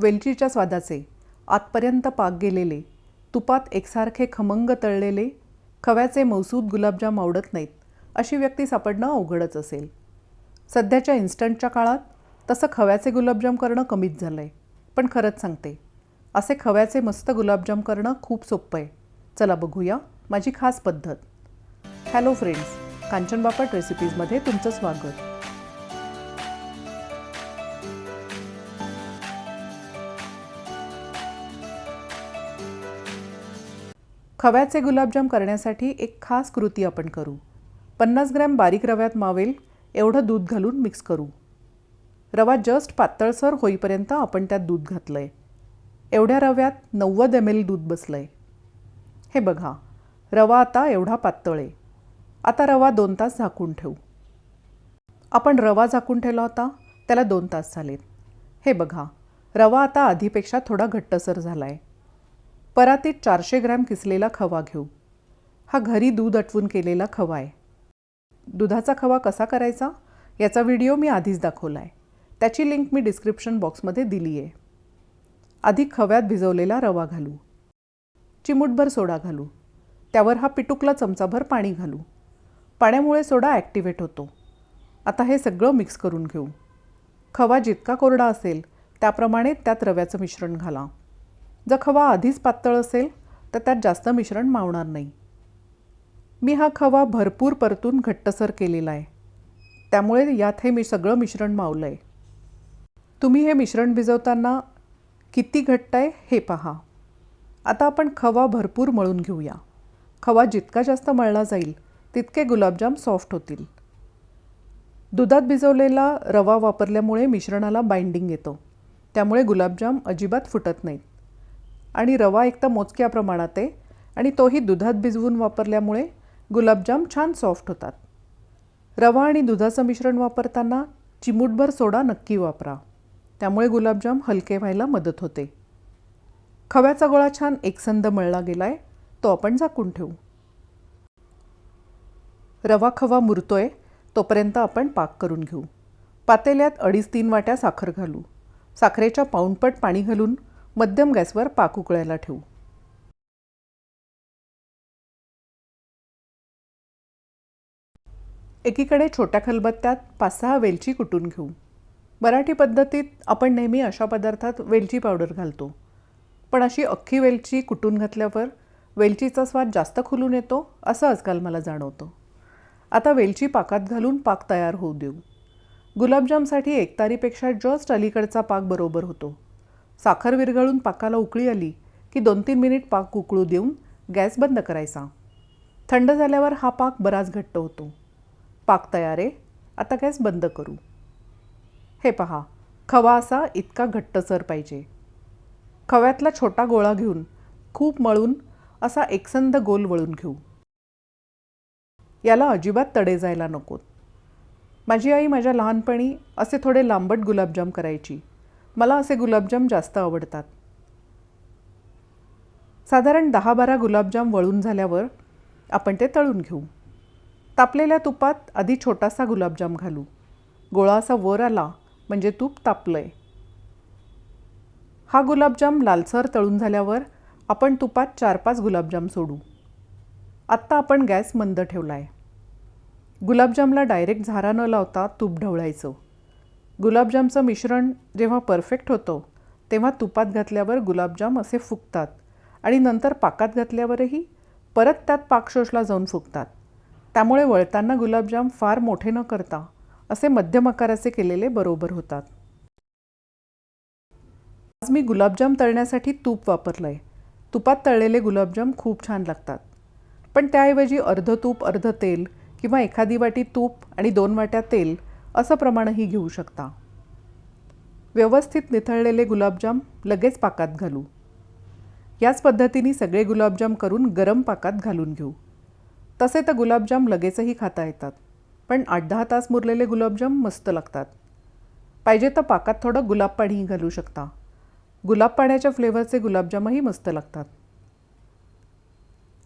वेलचीच्या स्वादाचे. आतपर्यंत पाक गेलेले. तुपात एकसारखे खमंग तळलेले. खव्याचे मौसूद गुलाबजाम आवडत नाहीत. अशी व्यक्ती सापडणं अवघडच असेल. सध्याच्या इन्स्टंटच्या काळात तसं खव्याचे गुलाबजाम करणं कमीच झालं आहे पण खरंच सांगते असे खव्याचे मस्त गुलाबजाम करणं खूप सोपं आहे चला बघूया माझी खास पद्धत. हॅलो फ्रेंड्स कांचन बापट रेसिपीजमध्ये तुमचं स्वागत. खव्याचे गुलाबजाम करण्यासाठी एक खास कृती आपण करू. पन्नास ग्रॅम बारीक रव्यात मावेल एवढं दूध घालून मिक्स करू. रवा जस्ट पातळसर होईपर्यंत आपण त्यात दूध घातलं आहे एवढ्या रव्यात नव्वद एम एल दूध बसलं आहे हे बघा रवा आता एवढा पातळ आहे आता रवा दोन तास झाकून ठेवू. आपण रवा झाकून ठेवला होता त्याला दोन तास झालेत. हे बघा रवा आता आधीपेक्षा थोडा घट्टसर झाला आहे परातीत चारशे ग्रॅम किसलेला खवा घेऊ. हा घरी दूध अटवून केलेला खवा आहे. दुधाचा खवा कसा करायचा? याचा व्हिडिओ मी आधीच दाखवला आहे त्याची लिंक मी डिस्क्रिप्शन बॉक्समध्ये दिली आहे. आधी खव्यात भिजवलेला रवा घालू. चिमूटभर सोडा घालू. त्यावर हा पिटुकला चमचाभर पाणी घालू. पाण्यामुळे सोडा ॲक्टिवेट होतो. आता हे सगळं मिक्स करून घेऊ. खवा जितका कोरडा असेल त्याप्रमाणे त्यात रव्याचं मिश्रण घाला. जर खवा आधीच पातळ असेल तर त्यात जास्त मिश्रण मावणार नाही. मी हा खवा भरपूर परतून घट्टसर केलेला आहे. त्यामुळे यात हे मी सगळं मिश्रण मावलं आहे तुम्ही हे मिश्रण भिजवताना किती घट्ट आहे हे पहा. आता आपण खवा भरपूर मळून घेऊया. खवा जितका जास्त मळला जाईल तितके गुलाबजाम सॉफ्ट होतील. दुधात भिजवलेला रवा वापरल्यामुळे मिश्रणाला बाइंडिंग येतं. त्यामुळे गुलाबजाम अजिबात फुटत नाहीत. आणि रवा एक तर मोजक्या प्रमाणात आहे आणि तोही दुधात भिजवून वापरल्यामुळे गुलाबजाम छान सॉफ्ट होतात. रवा आणि दुधाचं मिश्रण वापरताना चिमूटभर सोडा नक्की वापरा. त्यामुळे गुलाबजाम हलके व्हायला मदत होते. खव्याचा गोळा छान एकसंद मळला गेला आहे तो आपण झाकून ठेवू. रवा खवा मुरतोय तोपर्यंत आपण पाक करून घेऊ. पातेल्यात अडीच तीन वाट्या साखर घालू. साखरेच्या पाऊणपट पाणी घालून मध्यम गॅसवर पाक उकळायला ठेवू. एकीकडे छोट्या खलबत्त्यात पाच सहा वेलची कुटून घेऊ. मराठी पद्धतीत आपण नेहमी अशा पदार्थात वेलची पावडर घालतो. पण अशी अख्खी वेलची कुटून घातल्यावर वेलचीचा स्वाद जास्त खुलून येतो असं आजकाल मला जाणवतं. आता वेलची पाकात घालून पाक तयार होऊ देऊ. गुलाबजामसाठी एकतारीपेक्षा जस्ट अलीकडचा पाक बरोबर होतो. साखर विरघळून पाकाला उकळी आली की दोन तीन मिनिट पाक उकळू देऊन गॅस बंद करायचा. थंड झाल्यावर हा पाक बराच घट्ट होतो. पाक तयार आहे आता गॅस बंद करू. हे पहा खवा असा इतका घट्टसर पाहिजे. खव्यातला छोटा गोळा घेऊन खूप मळून असा एकसंध गोल वळून घेऊ. याला अजिबात तडे जायला नकोत. माझी आई माझ्या लहानपणी असे थोडे लांबट गुलाबजाम करायची. मला असे गुलाबजाम जास्त आवडतात. साधारण दहा बारा गुलाबजाम वळून झाल्यावर आपण ते तळून घेऊ. तापलेल्या तुपात आधी छोटासा गुलाबजाम घालू. गोळा असा वर आला म्हणजे तूप तापलं आहे हा गुलाबजाम लालसर तळून झाल्यावर आपण तुपात चार पाच गुलाबजाम सोडू. आत्ता आपण गॅस मंद ठेवला आहे गुलाबजामला डायरेक्ट झारा न लावता तूप ढवळायचं. गुलाबजामचं मिश्रण जेव्हा परफेक्ट होतं तेव्हा तुपात घातल्यावर गुलाबजाम असे फुगतात आणि नंतर पाकात घातल्यावरही परत त्यात पाक शोषला जाऊन फुगतात. त्यामुळे वळताना गुलाबजाम फार मोठे न करता असे मध्यम आकाराचे केलेले बरोबर होतात. आज मी गुलाबजाम तळण्यासाठी तूप वापरलं आहे तुपात तळलेले गुलाबजाम खूप छान लागतात. पण त्याऐवजी अर्ध तूप अर्ध तेल किंवा एखादी वाटी तूप आणि दोन वाट्या तेल असं प्रमाणही घेऊ शकता. व्यवस्थित निथळलेले गुलाबजाम लगेच पाकात घालू. याच पद्धतीने सगळे गुलाबजाम करून गरम पाकात घालून घेऊ. तसे तर गुलाबजाम लगेचही खाता येतात पण आठ दहा तास मुरलेले गुलाबजाम मस्त लागतात. पाहिजे तर पाकात थोडं गुलाब पाणीही घालू शकता. गुलाब पाण्याच्या फ्लेवरचे गुलाबजामही मस्त लागतात.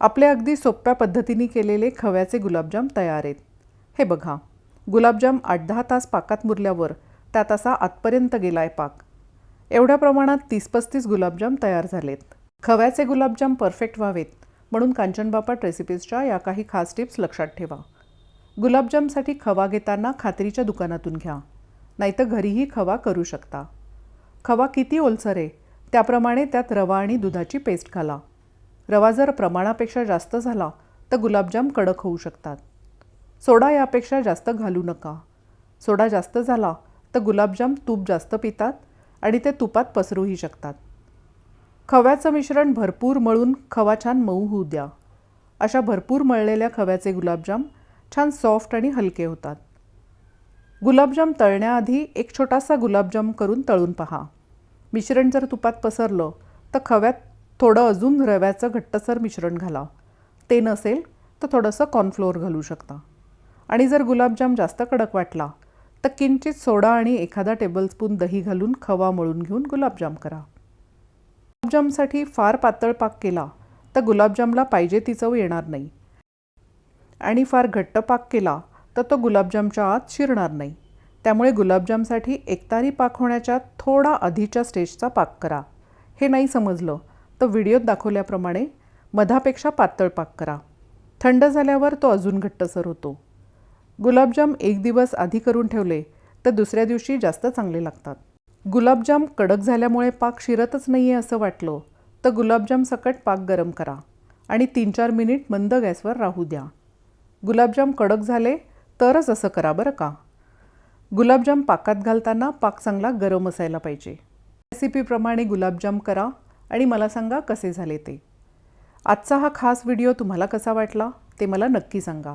आपले अगदी सोप्या पद्धतीने केलेले खव्याचे गुलाबजाम तयार आहेत. हे बघा. गुलाबजाम आठ दहा तास पाकात मुरल्यावर त्यात असा आतपर्यंत गेला आहे पाक. एवढ्या प्रमाणात तीस पस्तीस गुलाबजाम तयार झालेत. खव्याचे गुलाबजाम परफेक्ट व्हावेत म्हणून कांचनबापट रेसिपीजच्या या काही खास टिप्स लक्षात ठेवा. गुलाबजामसाठी खवा घेताना खात्रीच्या दुकानातून घ्या नाहीतर घरीही खवा करू शकता. खवा किती ओलसर आहे त्याप्रमाणे त्यात रवा आणि दुधाची पेस्ट घाला. रवा जर प्रमाणापेक्षा जास्त झाला तर गुलाबजाम कडक होऊ शकतात. सोडा यापेक्षा जास्त घालू नका. सोडा जास्त झाला तर गुलाबजाम तूप जास्त पितात आणि ते तुपात पसरूही शकतात. खव्याचं मिश्रण भरपूर मळून खवा छान मऊ होऊ द्या. अशा भरपूर मळलेल्या खव्याचे गुलाबजाम छान सॉफ्ट आणि हलके होतात. गुलाबजाम तळण्याआधी एक छोटासा गुलाबजाम करून तळून पहा. मिश्रण जर तुपात पसरलं तर खव्यात थोडं अजून रव्याचं घट्टसर मिश्रण घाला. ते नसेल तर थोडंसं कॉर्नफ्लोअर घालू शकता. आणि जर गुलाबजाम जास्त कडक वाटला तर किंचित सोडा आणि एखादा टेबलस्पून दही घालून खवा मळून घेऊन गुलाबजाम करा. गुलाबजामसाठी फार पातळ पाक केला तर गुलाबजामला पाहिजे ती चव येणार नाही. आणि फार घट्ट पाक केला तर तो गुलाबजामच्या आत शिरणार नाही. त्यामुळे गुलाबजामसाठी एकतारी पाक होण्याच्या थोडा आधीच्या स्टेजचा पाक करा. हे नाही समजलं तर व्हिडिओत दाखवल्याप्रमाणे मधापेक्षा पातळ पाक करा. थंड झाल्यावर तो अजून घट्टसर होतो. गुलाबजाम एक दिवस आधी करून ठेवले तर दुसऱ्या दिवशी जास्त चांगले लागतात. गुलाबजाम कडक झाल्यामुळे पाक शिरतच नाही आहे असं वाटलं तर गुलाबजाम सकट पाक गरम करा आणि तीन चार मिनिट मंद गॅसवर राहू द्या. गुलाबजाम कडक झाले तरच असं करा बरं का? गुलाबजाम पाकात घालताना पाक चांगला गरम असायला पाहिजे. रेसिपीप्रमाणे गुलाबजाम करा आणि मला सांगा कसे झाले ते. आजचा हा खास व्हिडिओ तुम्हाला कसा वाटला ते मला नक्की सांगा.